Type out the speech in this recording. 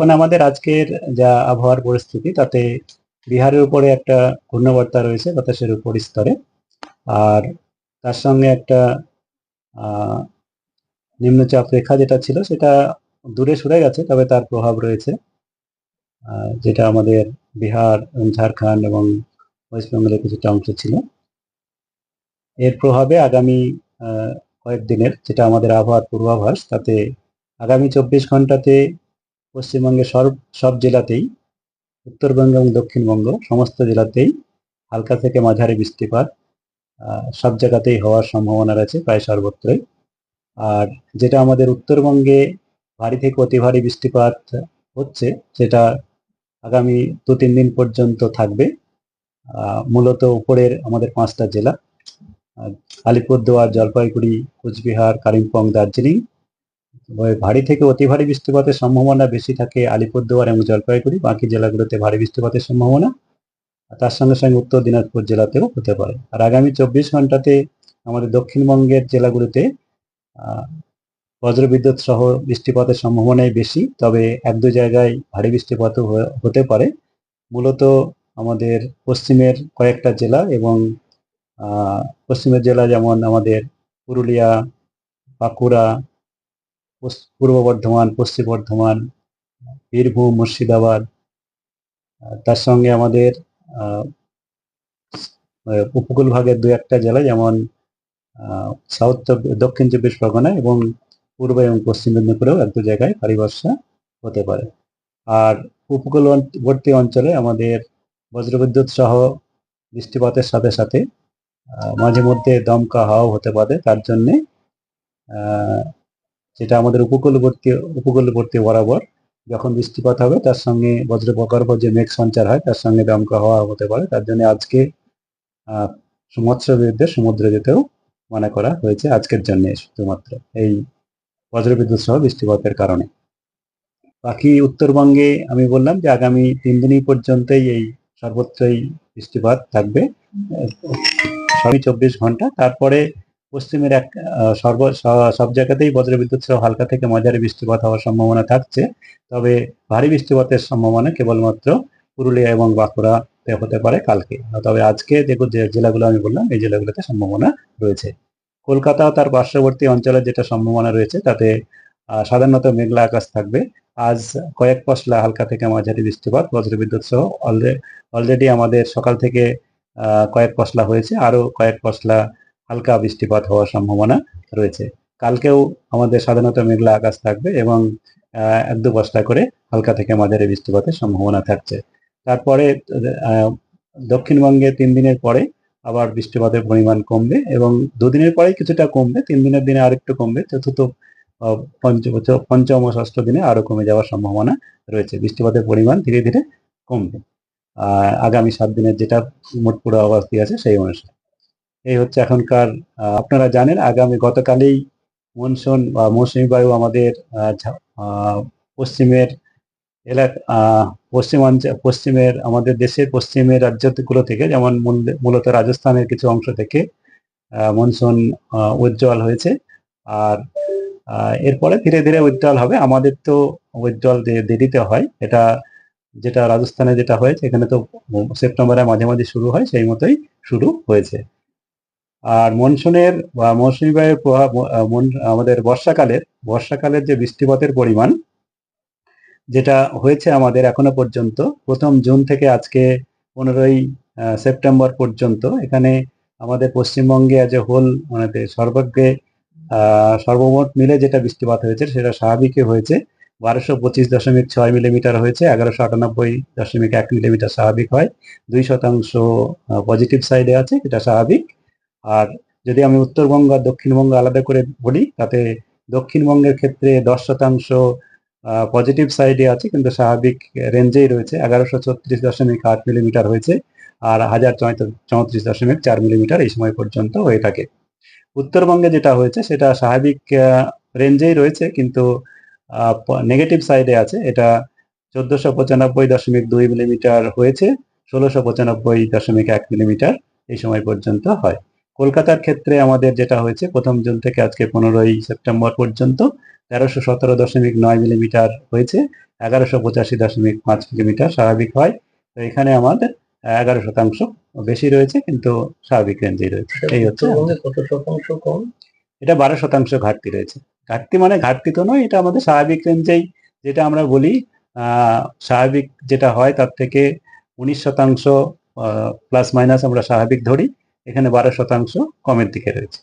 এখন আমাদের আজকের যা আবহাওয়ার পরিস্থিতি, তাতে বিহারের উপরে একটা ঘূর্ণবার্তা রয়েছে বাতাসের উপর স্তরে। আর তার সঙ্গে একটা নিম্নচাপ রেখা যেটা ছিল, সেটা দূরে সরে গেছে, তবে তার প্রভাব রয়েছে। যেটা আমাদের বিহার এবং ঝাড়খণ্ড এবং ওয়েস্ট বেঙ্গলের কিছুটা অংশ ছিল। এর প্রভাবে আগামী কয়েকদিনের যেটা আমাদের আবহাওয়ার পূর্বাভাস, তাতে আগামী চব্বিশ ঘন্টাতে পশ্চিমবঙ্গের সব সব জেলাতেই, উত্তরবঙ্গ এবং দক্ষিণবঙ্গ সমস্ত জেলাতেই হালকা থেকে মাঝারি বৃষ্টিপাত সব জায়গাতেই হওয়ার সম্ভাবনা রয়েছে প্রায় সর্বত্রই। আর যেটা আমাদের উত্তরবঙ্গে ভারী থেকে অতি ভারী বৃষ্টিপাত হচ্ছে, সেটা আগামী দু তিন দিন পর্যন্ত থাকবে মূলত উপরের আমাদের পাঁচটা জেলা আলিপুরদুয়ার, জলপাইগুড়ি, কোচবিহার, কালিম্পং, দার্জিলিং ভারী থেকে অতি ভারী বৃষ্টিপাতের সম্ভাবনা বেশি থাকে আলিপুরদুয়ার এবং জলপাইগুড়ি। বাকি জেলাগুলোতে ভারী বৃষ্টিপাতের সম্ভাবনা তার সঙ্গে সঙ্গে উত্তর দিনাজপুর জেলাতেও হতে পারে। আর আগামী চব্বিশ ঘন্টাতে আমাদের দক্ষিণবঙ্গের জেলাগুলোতে বজ্রবিদ্যুৎ সহ বৃষ্টিপাতের সম্ভাবনাই বেশি, তবে এক দু জায়গায় ভারী বৃষ্টিপাতও হতে পারে। মূলত আমাদের পশ্চিমের কয়েকটা জেলা এবং পশ্চিমের জেলা যেমন আমাদের পুরুলিয়া, বাঁকুড়া পূর্ব বর্ধমান, পশ্চিম বর্ধমান, বীরভূম, মুর্শিদাবাদ তার সঙ্গে আমাদের উপকূল ভাগের দু একটা জেলা যেমন সাউথ দক্ষিণ চব্বিশ পরগনা এবং পূর্ব এবং পশ্চিম মেদিনীপুরেও এক দু জায়গায় ভারী বর্ষা হতে পারে। আর উপকূলবর্তী অঞ্চলে আমাদের বজ্রবিদ্যুৎ সহ বৃষ্টিপাতের সাথে সাথে মাঝে মধ্যে দমকা হাওয়াও হতে পারে। তার জন্যে যেটা আমাদের উপকূলবর্তী উপকূলবর্তী বরাবর যখন বৃষ্টিপাত হবে, তার সঙ্গে বজ্র প্রকল্প যে মেঘ সঞ্চার হয়, তার সঙ্গে দমকা হওয়া হতে পারে। তার জন্য আজকে মৎস্যবিদদের সমুদ্রে যেতেও মনে করা হয়েছে আজকের জন্য শুধুমাত্র এই বজ্রবিদ্যুৎ সহ বৃষ্টিপাতের কারণে। বাকি উত্তরবঙ্গে আমি বললাম যে আগামী তিন দিনই পর্যন্তই এই সর্বত্রই বৃষ্টিপাত থাকবে। সবই চব্বিশ ঘণ্টা। তারপরে পশ্চিমের এক সর্ব সব জায়গাতেই বজ্রবিদ্যুৎ সহ হালকা থেকে মাঝারি বৃষ্টিপাত হওয়ার সম্ভাবনা থাকছে। তবে ভারী বৃষ্টিপাতের সম্ভাবনা কেবলমাত্র পুরুলিয়া এবং বাঁকুড়াতে হতে পারে কালকে। তবে আজকে যে জেলাগুলো আমি বললাম, এই জেলাগুলোতে সম্ভাবনা রয়েছে। কলকাতা তার পার্শ্ববর্তী অঞ্চলে যেটা সম্ভাবনা রয়েছে, তাতে সাধারণত মেঘলা আকাশ থাকবে। আজ কয়েক পশলা হালকা থেকে মাঝারি বৃষ্টিপাত বজ্র বজ্রবিদ্যুৎ সহ অলরেডি আমাদের সকাল থেকে কয়েক পশলা হয়েছে। আরও কয়েক পশলা হালকা বৃষ্টিপাত হওয়ার সম্ভাবনা রয়েছে। কালকেও আমাদের সাধারণত মেঘলা আকাশ থাকবে এবং এক দু বস্তা করে হালকা থেকে মাঝারি বৃষ্টিপাতের সম্ভাবনা থাকছে। তারপরে দক্ষিণবঙ্গে তিন দিনের পরে আবার বৃষ্টিপাতের পরিমাণ কমবে এবং দুদিনের পরেই কিছুটা কমবে, তিন দিনের দিনে আরেকটু কমবে, চতুর্থ পঞ্চম ও ষষ্ঠ দিনে আরও কমে যাওয়ার সম্ভাবনা রয়েছে। বৃষ্টিপাতের পরিমাণ ধীরে ধীরে কমবে। আগামী সাত দিনের যেটা মোট পুরো অবস্থি আছে সেই অনুসারে। এই হচ্ছে এখনকার আপনারা জানেন আগামী গতকালেই মনসুন বা মৌসুমী বায়ু আমাদের পশ্চিমের এলাকা পশ্চিমাঞ্চল, পশ্চিমের আমাদের দেশের পশ্চিমের রাজ্যগুলো থেকে, যেমন মূল- মূলত রাজস্থানের কিছু অংশ থেকে মনসুন উজ্জ্বল হয়েছে। আর এরপরে ধীরে ধীরে উজ্জ্বল হবে। আমাদের তো উজ্জ্বল দেরিতে হয়। এটা যেটা রাজস্থানে যেটা হয়েছে, এখানে তো সেপ্টেম্বরের মাঝামাঝি শুরু হয়, সেই মতোই শুরু হয়েছে। আর মনসুনের, বা মৌসুমী বায়ুর প্রভাব আমাদের বর্ষাকালের বর্ষাকালের যে বৃষ্টিপাতের পরিমাণ, যেটা হয়েছে আমাদের এখনও পর্যন্ত, প্রথম জুন থেকে আজকে পনেরোই সেপ্টেম্বর পর্যন্ত, এখানে আমাদের পশ্চিমবঙ্গে আজ হোল মানে সর্বাগ্রে সর্বমোট মিলে যেটা বৃষ্টিপাত হয়েছে, সেটা স্বাভাবিকই হয়েছে। বারোশো পঁচিশ দশমিক ছয় মিলিমিটার হয়েছে, এগারোশো আটানব্বই দশমিক এক মিলিমিটার স্বাভাবিক হয়। দুই শতাংশ পজিটিভ সাইডে আছে এটা স্বাভাবিক। আর যদি আমি উত্তরবঙ্গ আর দক্ষিণবঙ্গ আলাদা করে বলি, তাতে দক্ষিণবঙ্গের ক্ষেত্রে দশ শতাংশ পজিটিভ সাইডে আছে, কিন্তু স্বাভাবিক রেঞ্জেই রয়েছে। এগারোশো ছত্রিশ দশমিক আট মিলিমিটার হয়েছে আর হাজার চৌত্রিশ দশমিক চার মিলিমিটার এই সময় পর্যন্ত হয়ে থাকে। উত্তরবঙ্গে যেটা হয়েছে, সেটা স্বাভাবিক রেঞ্জেই রয়েছে, কিন্তু নেগেটিভ সাইডে আছে। এটা চোদ্দশো পঁচানব্বই দশমিক দুই মিলিমিটার হয়েছে, ষোলোশো পঁচানব্বই দশমিক এক মিলিমিটার এই সময় পর্যন্ত হয়। কলকাতার ক্ষেত্রে আমাদের যেটা হয়েছে প্রথম জুন থেকে আজকে পনেরোই সেপ্টেম্বর পর্যন্ত তেরোশো সতেরো দশমিক নয় মিলিমিটার হয়েছে এগারোশো পঁচাশি দশমিক পাঁচ মিলিমিটার স্বাভাবিক হয়। তো এখানে আমাদের এগারো শতাংশ বেশি রয়েছে কিন্তু স্বাভাবিক রেঞ্জেই রয়েছে। এই হচ্ছে কত শতাংশ কম? এটা বারো শতাংশ ঘাটতি রয়েছে। ঘাটতি মানে ঘাটতি তো নয় এটা আমাদের স্বাভাবিক রেঞ্জেই যেটা আমরা বলি আহ, স্বাভাবিক যেটা হয় তার থেকে উনিশ শতাংশ প্লাস মাইনাস আমরা স্বাভাবিক ধরি। এখানে বারো শতাংশ কমের দিকে রয়েছে।